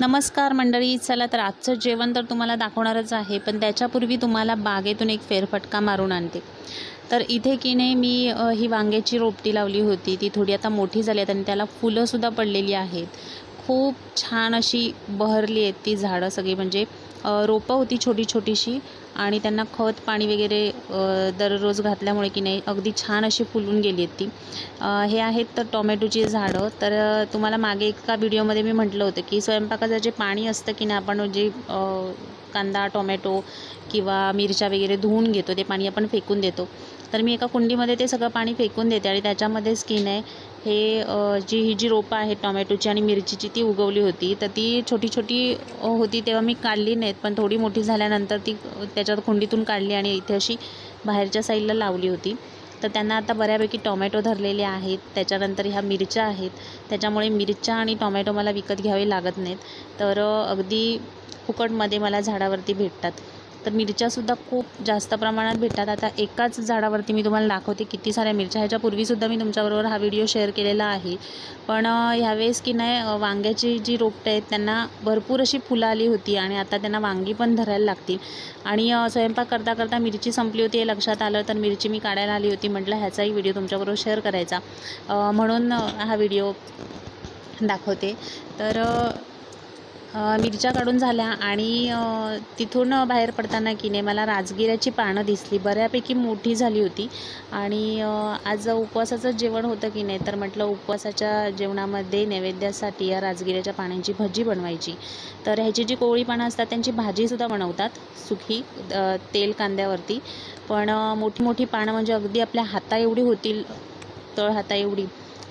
नमस्कार मंडळी चला तर आजचं जेवण तर तुम्हाला दाखवणारच आहे पण त्याच्यापूर्वी तुम्हाला बागेतून एक फेरफटका मारून आणते. तर इथे की नाही मी ही वांग्याची रोपटी लावली होती ती थोडी आता मोठी झाली आहेत आणि त्याला फुलंसुद्धा पडलेली आहेत. खूप छान अशी बहरली आहेत ती झाडं सगळी म्हणजे रोपं होती छोटी छोटीशी आणि त्यांना खत पाणी वगैरे दररोज घातल्यामुळे की नाही अगदी छान अशी फुलून गेली आहेत ती. हे आहेत तर टोमॅटोची झाडं. तर तुम्हाला मागे एका व्हिडिओमध्ये मी म्हटलं होतं की स्वयंपाकाचं जे पाणी असतं की नाही आपण जे कांदा टोमॅटो किंवा मिरच्या वगैरे धुवून घेतो ते पाणी आपण फेकून देतो. तर मी एका कुंडीमध्ये ते सगळं पाणी फेकून देते आणि त्याच्यामध्येच की नाही हे जी ही जी रोपं आहेत टोमॅटोची आणि मिरचीची ती उगवली होती तर ती छोटी छोटी होती तेव्हा मी काढली नाहीत पण थोडी मोठी झाल्यानंतर ती त्याच्यात कुंडीतून काढली आणि इथे अशी बाहेरच्या साईडला लावली होती. तर त्यांना आता बऱ्यापैकी टोमॅटो धरलेले आहेत त्याच्यानंतर ह्या मिरच्या आहेत त्याच्यामुळे मिरच्या आणि टोमॅटो मला विकत घ्यावे लागत नाहीत. तर अगदी फुकटमध्ये मला झाडावरती भेटतात. तर मिरच्यासुद्धा खूप जास्त प्रमाणात भेटतात. आता एकाच झाडावरती मी तुम्हाला दाखवते किती साऱ्या मिरच्या. ह्याच्यापूर्वीसुद्धा मी तुमच्याबरोबर हा व्हिडिओ शेअर केलेला आहे. पण ह्यावेळेस की नाही वांग्याची जी रोपटं आहेत त्यांना भरपूर अशी फुलं आली होती आणि आता त्यांना वांगी पण धरायला लागतील. आणि स्वयंपाक करता करता मिरची संपली होती हे लक्षात आलं तर मिरची मी काढायला आली होती. म्हटलं ह्याचाही व्हिडिओ तुमच्याबरोबर शेअर करायचा. म्हणून हा व्हिडिओ दाखवते. तर मिरच्या काढून झाल्या आणि तिथून बाहेर पडताना की नाही मला राजगिऱ्याची पानं दिसली. बऱ्यापैकी मोठी झाली होती. आणि आज उपवासाचं जेवण होतं की नाही तर म्हटलं उपवासाच्या जेवणामध्ये नैवेद्यासाठी या राजगिऱ्याच्या पानांची भजी बनवायची. तर ह्याची जी कोवळी पानं असतात त्यांची भाजीसुद्धा बनवतात सुखी तेल कांद्यावरती. पण मोठी मोठी पानं म्हणजे अगदी आपल्या हाता एवढी होतील तळ हाता एवढी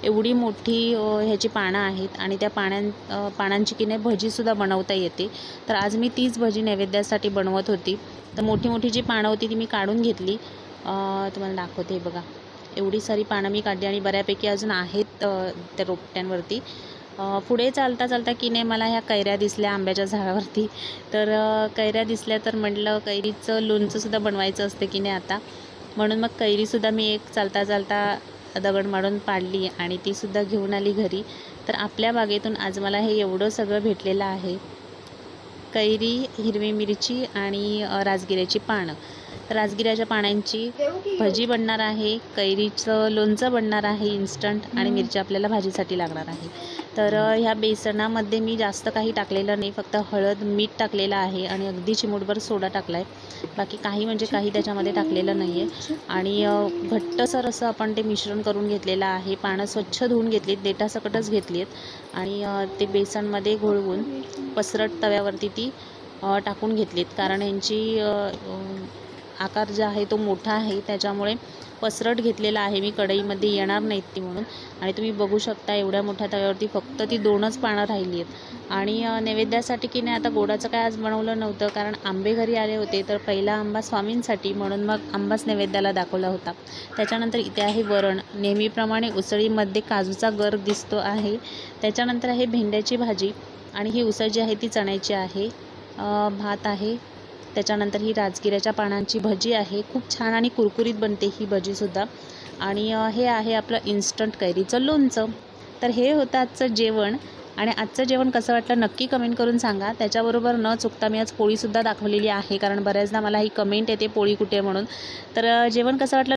एवढी मोठी ह्याची पानं आहेत आणि त्या पाण्यां पानांची की नाही भजीसुद्धा बनवता येते. तर आज मी तीच भजी नैवेद्यासाठी बनवत होती. तर मोठी मोठी जी पानं होती ती मी काढून घेतली. तुम्हाला दाखवते हे बघा. एवढी सारी पानं मी काढली आणि बऱ्यापैकी अजून आहेत त्या रोपट्यांवरती. पुढे चालता चालता की नाही मला ह्या कैऱ्या दिसल्या आंब्याच्या झाडावरती. तर कैऱ्या दिसल्या तर म्हटलं कैरीचं लोणचंसुद्धा बनवायचं असतं की नाही आता. म्हणून मग कैरीसुद्धा मी एक चालता चालता दगड मारून पाडली आणि तीसुद्धा घेऊन आली घरी. तर आपल्या बागेतून आज मला हे एवढं सगळं भेटलेलं आहे. कैरी हिरवी मिरची आणि राजगिऱ्याची पानं. राजगिऱ्याच्या पानांची भजी बनणार आहे कैरीचं लोणचं बनणार आहे इन्स्टंट आणि मिरची आपल्याला भाजीसाठी लागणार आहे. तर ह्या बेसनामध्ये मी जास्त काही टाकलेलं नाही. फक्त हळद मीठ टाकलेलं आहे आणि अगदी चिमूटभर सोडा टाकला आहे बाकी काही म्हणजे काही त्याच्यामध्ये टाकलेलं नाही आहे आणि घट्टसर असं आपण ते मिश्रण करून घेतलेलं आहे. पानं स्वच्छ धुवून घेतलीत देठासकटच घेतली आहेत आणि ते बेसनमध्ये घोळवून पसरट तव्यावरती ती टाकून घेतलीत. कारण यांची आकार जो आहे तो मोठा आहे. त्याच्यामुळे पसरट घेतलेला आहे. मी कढईमध्ये येणार नाहीत ती म्हणून. आणि तुम्ही बघू शकता एवढ्या मोठ्या तव्यावरती फक्त ती दोनच पानं राहिली आहेत. आणि नैवेद्यासाठी की नाही आता गोडाचं काय आज बनवलं नव्हतं. कारण आंबे घरी आले होते. तर पहिला आंबा स्वामींसाठी म्हणून मग आंबाच नैवेद्याला दाखवला होता. त्याच्यानंतर इथे आहे वरण. नेहमीप्रमाणे उसळीमध्ये काजूचा गर दिसतो आहे. त्याच्यानंतर आहे भेंड्याची भाजी. आणि ही उसळ जी आहे ती चण्याची आहे. भात आहे. त्याच्यानंतर ही राजगिऱ्याच्या पानांची भजी आहे. खूप छान आणि कुरकुरीत बनते ही भजीसुद्धा. आणि हे आहे आपलं इन्स्टंट कैरीचं लोणचं. तर हे होतं आजचं जेवण. आणि आजचं जेवण कसं वाटलं नक्की कमेंट करून सांगा. त्याच्याबरोबर न चुकता मी आज पोळीसुद्धा दाखवलेली आहे. कारण बऱ्याचदा मला ही कमेंट येते पोळी कुठे म्हणून. तर जेवण कसं वाटलं